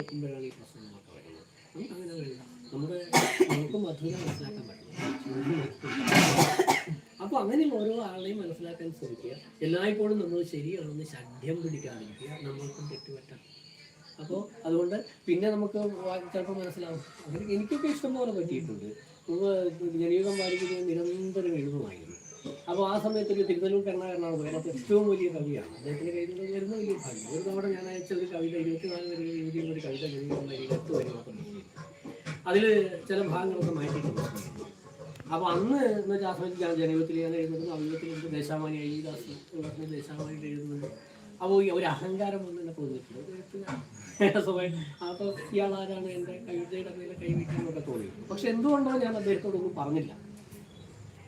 നോക്കുമ്പോഴാണ് ഈ പ്രശ്നങ്ങളൊക്കെ വരുന്നത്. നമുക്ക് അങ്ങനെ വേണ്ട നമ്മുടെ നമുക്ക് മധുരം മനസ്സിലാക്കാൻ പറ്റില്ല. അപ്പോൾ അങ്ങനെ ഓരോ ആളെയും മനസ്സിലാക്കാൻ ശ്രമിക്കുക. എല്ലായ്പ്പോഴും നമ്മൾ ശരിയാണെന്ന് ശഠ്യം പിടിക്കാതിരിക്കുക. നമ്മൾക്കും തെറ്റുപറ്റാം. അപ്പോൾ അതുകൊണ്ട് പിന്നെ നമുക്ക് ചിലപ്പോൾ മനസ്സിലാവും. എനിക്കൊക്കെ ഇഷ്ടം പോലെ പറ്റിയിട്ടുണ്ട് ജനീകം വാരിക്കുന്നത് നിരന്തരം എഴുതുമായിരുന്നു. അപ്പോൾ ആ സമയത്ത് ഒരു തിരുവല്ലൂർ കരുണാകരനാണ് കേരളത്തിൽ ഏറ്റവും വലിയ കവിയാണ്. അദ്ദേഹത്തിന് കയ്യിൽ വരുന്ന വലിയ ഭാഗ്യം. ഒരു തവണ ഞാൻ അയച്ച ഒരു കവിത ഇരുപത്തിനാല് വരെ എഴുതിയ ഒരു കവിത വാരിക എട്ട് വരെ അതിൽ ചില ഭാഗങ്ങളൊക്കെ മാറ്റിയിട്ടുണ്ട്. അപ്പോൾ അന്ന് എന്ന് വെച്ചാൽ ആ സമയത്ത് ഞാൻ ജനീവത്തിൽ ഞാൻ എഴുതുന്നത് അവിധത്തിൽ ദേശാമാനി അയ്യദാസ് ദേശാമാനിയിൽ എഴുതുന്നത്. അപ്പോൾ ഒരു അഹങ്കാരം വന്ന് എന്നെ തോന്നിയിട്ടുണ്ട് അപ്പോൾ ഇയാൾ ആരാണ് എന്റെ കവിതയുടെ മേലെ കൈവയ്ക്കാനൊക്കെ തോന്നിയിട്ടുണ്ട് പക്ഷെ എന്തുകൊണ്ടോ ഞാൻ അദ്ദേഹത്തോടൊന്നും പറഞ്ഞില്ല?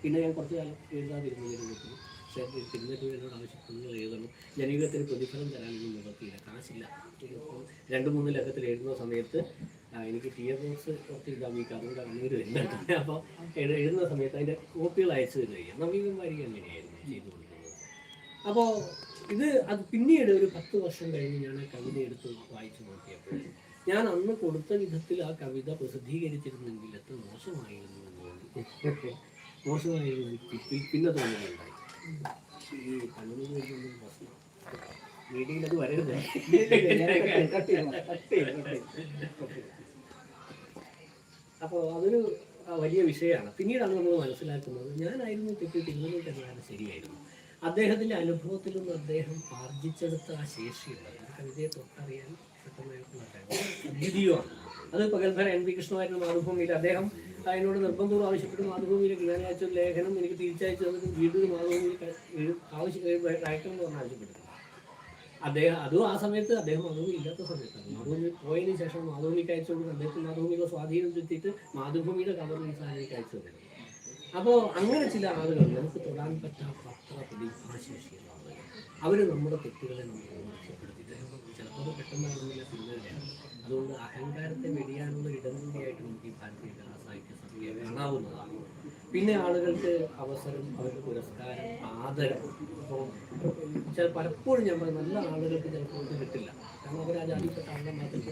പിന്നെ ഞാൻ കുറച്ച് കാലം എഴുതാതിരുന്നു ജനകത്തിൽ പക്ഷേ എന്നോട് ആവശ്യപ്പെടുന്നത് എഴുതണം ജനീകത്തിന് പ്രതിഫലം തരാനൊന്നും നിവർത്തിയില്ല കാശില്ല. രണ്ട് മൂന്ന് ലക്കത്തിൽ എഴുതുന്ന സമയത്ത് എനിക്ക് ടി എ ബോക്സ് കുറച്ച് ഇതാ ഈ കറുക അങ്ങനെ വരുന്നുണ്ട് അപ്പോൾ എഴുതുന്ന സമയത്ത് അതിന്റെ കോപ്പികൾ അയച്ചു തരിക നവീകൻ വാരിക അങ്ങനെയായിരുന്നു ചെയ്തുകൊണ്ടിരുന്നത്? അപ്പോൾ ഇത് അത് പിന്നീട് ഒരു പത്ത് വർഷം കഴിഞ്ഞ് ഞാൻ ആ കവിത എടുത്ത് വായിച്ചു നോക്കിയപ്പോൾ ഞാൻ അന്ന് കൊടുത്ത വിധത്തിൽ ആ കവിത പ്രസിദ്ധീകരിച്ചിരുന്നെങ്കിൽ എത്ര മോശമായിരുന്നു എന്ന് തോന്നി. തോന്നുന്നുണ്ടായി ഈ അതൊരു വലിയ വിഷയമാണ്. പിന്നീടാണ് നമ്മൾ മനസ്സിലാക്കുന്നത് ഞാനായിരുന്നു തെറ്റിട്ട് തിരുവനന്തപുരം എന്നാണ് ശരിയായിരുന്നു. അദ്ദേഹത്തിന്റെ അനുഭവത്തിൽ നിന്ന് അദ്ദേഹം ആർജിച്ചെടുത്ത ആ ശേഷിയുണ്ട് അത് കവിതയെ തൊട്ടറിയാൻ പെട്ടെന്ന് അദ്വിതീയമാണ് അത് പകൽഭര എൻ പി കൃഷ്ണമായിരുന്നു മാതൃഭൂമിയിൽ. അദ്ദേഹം അതിനോട് നിർബന്ധവും ആവശ്യപ്പെട്ട് മാതൃഭൂമിയിലേക്ക് ഞാൻ അയച്ച ലേഖനം എനിക്ക് തിരിച്ചയച്ചു തന്നിട്ട് വീണ്ടും മാതൃഭൂമിയിൽ ആവശ്യം അയക്കണം എന്ന് ആവശ്യപ്പെട്ടു. അദ്ദേഹം അതും ആ സമയത്ത് അദ്ദേഹം മാതൃഭൂമി ഇല്ലാത്ത സമയത്താണ് മാതൃഭൂമി പോയതിന് ശേഷം മാതൃഭൂമിക്ക് അയച്ചു കൊടുത്ത് അദ്ദേഹത്തിന് മാതൃഭൂമിയുടെ സ്വാധീനം ചെത്തിയിട്ട് മാതൃഭൂമിയുടെ കവർ നിസാനിക്ക് അയച്ചു തരുന്നത് അപ്പോൾ അങ്ങനെ ചില ആളുകൾ നമുക്ക് തൊടാൻ പറ്റാത്ത അത്ര പ്രതിഭാശേഷിയുള്ള ആളുകൾ അവർ നമ്മുടെ തെറ്റുകളെ നമുക്ക് തരുമ്പോൾ ചിലപ്പോൾ പെട്ടെന്ന് പിന്നീടാണ് അതുകൊണ്ട് അഹങ്കാരത്തെ വെടിയാനുള്ള ഇടം നമുക്ക് ഈ ഭാരതീയ കാണാവുന്നതാണ് പിന്നെ ആളുകൾക്ക് അവസരം അവർക്ക് പുരസ്കാരം ആദരം. അപ്പോൾ ചില പലപ്പോഴും നമ്മൾ നല്ല ആളുകൾക്ക് ചിലപ്പോൾ കിട്ടില്ല. കാരണം അവർ ആ ജാതിപ്പെട്ട ആളുടെ മാത്രം